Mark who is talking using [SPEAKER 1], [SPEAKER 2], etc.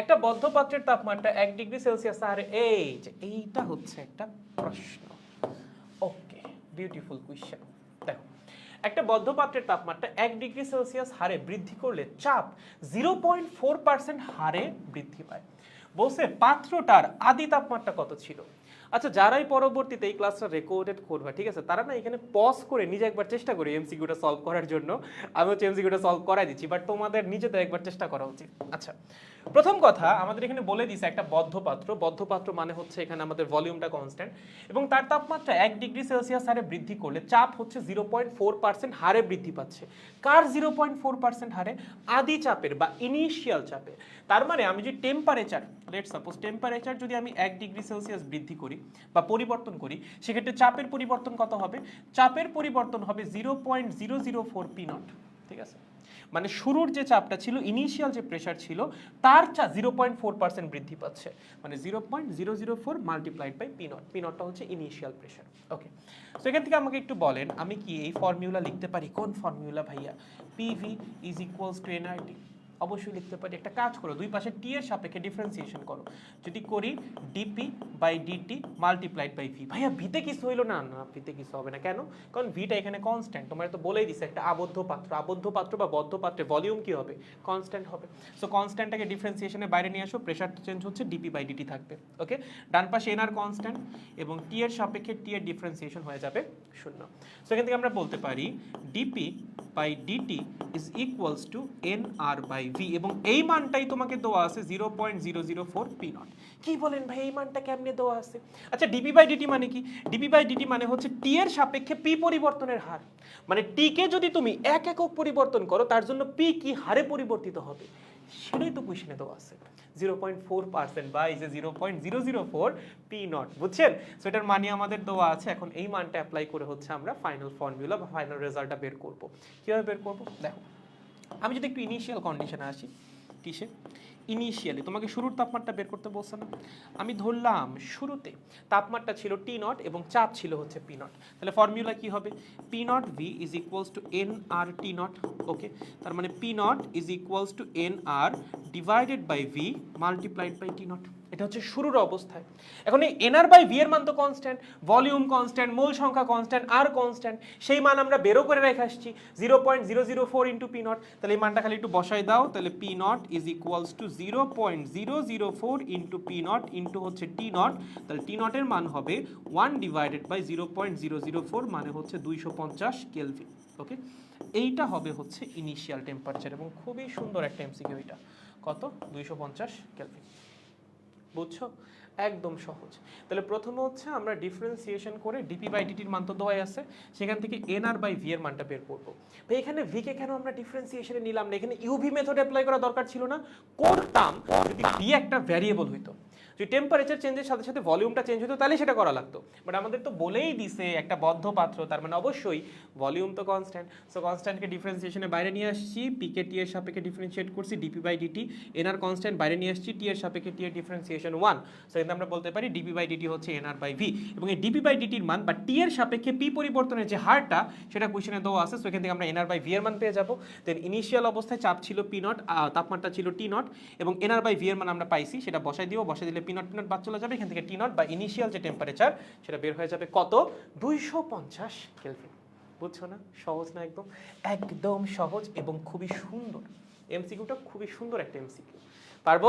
[SPEAKER 1] একটা বদ্ধ পাত্রের তাপমাত্রা এক ডিগ্রি সেলসিয়াস, আর এই যে এইটা হচ্ছে একটা প্রশ্ন। ওকে বিউটিফুল কুয়েশন দেখো, একটা বদ্ধ পাত্রের তাপমাত্রা এক ডিগ্রি সেলসিয়াস হারে বৃদ্ধি করলে চাপ জিরো পয়েন্ট ফোর পার্সেন্ট হারে বৃদ্ধি পায়। বলছে পাত্রটার আদি তাপমাত্রা কত ছিল? আচ্ছা যারাই পরবর্তীতে এই ক্লাসটা রেকর্ডেড করবে, ঠিক আছে? তারা না এখানে পজ করে নিজে একবার চেষ্টা করি এমসিকিউটা সলভ করার জন্য। আমি হচ্ছে এমসিকিউটা সলভ করাই দিচ্ছি বাট তোমাদের নিজেদের একবার চেষ্টা করা উচিত। আচ্ছা প্রথম কথা, আমাদের এখানে বলে দিছে একটা বদ্ধ পাত্র বদ্ধ পাত্র মানে হচ্ছে এখানে আমাদের ভলিউমটা কনস্ট্যান্ট এবং তার তাপমাত্রা এক ডিগ্রি সেলসিয়াস হারে বৃদ্ধি করলে চাপ হচ্ছে জিরো পয়েন্ট ফোর পার্সেন্ট হারে বৃদ্ধি পাচ্ছে। কার জিরো পয়েন্ট ফোর পার্সেন্ট হারে? আদি চাপের বা ইনিশিয়াল চাপে তার মানে আমি যদি টেম্পারেচার লেট সাপোজ টেম্পারেচার যদি আমি এক ডিগ্রি সেলসিয়াস বৃদ্ধি করি বা পরিবর্তন করি, সেক্ষেত্রে চাপের পরিবর্তন কত হবে? চাপের পরিবর্তন হবে zero point zero zero four P naught ঠিক আছে? মানে শুরুর যে চাপটা ছিল ইনিশিয়াল যে প্রেশার ছিল, তার চা জিরো পয়েন্ট ফোর পার্সেন্ট বৃদ্ধি পাচ্ছে। মানে zero point zero zero four multiplied by P naught P নটটা হচ্ছে ইনিশিয়াল প্রেশার ওকে সো এখান থেকে আমাকে একটু বলেন, আমি কি এই ফর্মুলা লিখতে পারি? কোন ফর্মুলা ভাইয়া? PV is equals to NRT অবশ্যই লিখতে পারি। একটা কাজ করো, দুই পাশে টি এর সাপেক্ষে ডিফারেন্সিয়েশন করো। যদি করি dP by dT multiplied by V ভাইয়া ভিতে কিছু হইল না না ভিতে কিছু হবে না। কেন? কারণ ভিটা এখানে কনস্ট্যান্ট তোমার তো বলেই দিছে, একটা আবদ্ধ পাত্র। আবদ্ধ পাত্র বা বদ্ধ পাত্রে ভলিউম কি হবে? কনস্ট্যান্ট হবে। সো কনস্ট্যান্টটাকে ডিফারেন্সিয়েশনের বাইরে নিয়ে আসো প্রেশার চেঞ্জ হচ্ছে ডিপি বাই ডিটি থাকবে। ওকে ডান পাশে এনআর কনস্ট্যান্ট এবং টি এর সাপেক্ষে টি এর ডিফারেন্সিয়েশন হয়ে যাবে শূন্য। সো এখান থেকে আমরা বলতে পারি dP by dT is equals to N R by V এবং এই মানটাই তোমাকে দেওয়া আছে zero point zero zero four P naught কি বলেন ভাই, এই মানটা কেমনে দেওয়া আছে? আচ্ছা ডিপি বাই ডিটি মানে কি? ডিপি বাই ডিটি মানে হচ্ছে টি এর সাপেক্ষে পি পরিবর্তনের হার। মানে টি কে যদি তুমি এক একক পরিবর্তন করো, তার জন্য পি কি হারে পরিবর্তিত হবে? সেটাই তো কোয়েশনে দেওয়া আছে। জিরো পয়েন্ট ফোর পার্সেন্ট বা এই যে zero point zero zero four P naught বুঝছেন? সো এটার মানে আমাদের দেওয়া আছে, এখন এই মানটা অ্যাপ্লাই করে হচ্ছে আমরা ফাইনাল ফর্মুলা বা ফাইনাল রেজাল্টটা বের করব। কীভাবে বের করব? দেখো, আমি যদি একটু ইনিশিয়াল কন্ডিশনে আসি কিসে ইনিশিয়ালি তোমাকে শুরুর তাপমাত্রা বের করতে বলছে না? আমি ধরলাম শুরুতে তাপমাত্রা ছিল টি নট এবং চাপ ছিল হচ্ছে পি নট তাহলে ফর্মুলা কি হবে? P naught V is equals to N R T naught okay তার মানে P naught is equals to N R divided by V multiplied by T naught এটা হচ্ছে শুরুর অবস্থায়। এখন এই এনআর বাই ভি এর মান তো কনস্ট্যান্ট ভলিউম কনস্ট্যান্ট মূল সংখ্যা কনস্ট্যান্ট আর কনস্ট্যান্ট সেই মান আমরা বেরো করে রেখে আসছি zero point zero zero four into P naught তাহলে এই মানটা খালি একটু বসাই দাও, তাহলে P naught is equals to zero point zero zero four into P naught into হচ্ছে টি নট তাহলে টি নটের মান হবে one divided by zero point zero zero four মানে হচ্ছে দুইশো পঞ্চাশ কেলভিন ওকে এইটা হবে হচ্ছে ইনিশিয়াল টেম্পারেচার এবং খুবই সুন্দর একটা এমসিকিউ এটা। কত? দুইশো পঞ্চাশ কেলভিন বুঝছ? একদম সহজ। তাহলে প্রথমে হচ্ছে আমরা ডিফারেন্সিয়েশন করে ডিপি বাই ডিটির মান তো দেওয়াই আছে, সেখান থেকে এন আর বাই ভি এর মানটা বের করব। ভাই এখানে ভি কে কেন আমরা ডিফারেন্সিয়েশনে নিলাম না? এখানে ইউভি মেথড অ্যাপ্লাই করা দরকার ছিল না। করতাম যদি ভি একটা ভ্যারিয়েবল হইতো। যদি টেম্পারেচার চেঞ্জের সাথে সাথে ভলিউমটা চেঞ্জ হতো, তাহলে সেটা করা লাগতো। বাট আমাদের তো বলেই দিছে একটা বদ্ধ পাত্র, তার মানে অবশ্যই ভলিউম তো কনস্ট্যান্ট সো কনস্ট্যান্টকে ডিফারেন্সিয়েশনের বাইরে নিয়ে আসছি পিকে টি এর সাপেক্ষে ডিফারেন্সিয়েট করছি dP by dT NR constant বাইরে নিয়ে আসছি টি এর সাপেক্ষে টি এর ডিফারেন্সিয়েশন ওয়ান সো কিন্তু আমরা বলতে পারি ডিপি বাই ডিটি হচ্ছে এনআর বাই ভি এবং এই ডিপি বাই ডিটির মান বা টি এর সাপেক্ষে পি পরিবর্তনের যে হারটা, সেটা কোশ্চেনে দেওয়া আছে। সো এখান থেকে আমরা এনআর বাই ভি এর মান পেয়ে যাব। দেন ইনিশিয়াল অবস্থায় চাপ ছিল পি নট তাপমাত্রা ছিল টি নট এবং এনআর বাই ভি এর মান আমরা পাইছি, সেটা বসাই দিব। বসাই দিলে পি নট পি নট বাদ চলে যাবে। এখান থেকে টি নট বা ইনিশিয়াল যে টেম্পারেচার সেটা বের হয়ে যাবে কত? দুইশো পঞ্চাশ কেলভিন বুঝছ না? সহজ না একদম? একদম সহজ এবং খুবই সুন্দর। এমসিকিউটা খুবই সুন্দর একটা এমসিকিউ পারব?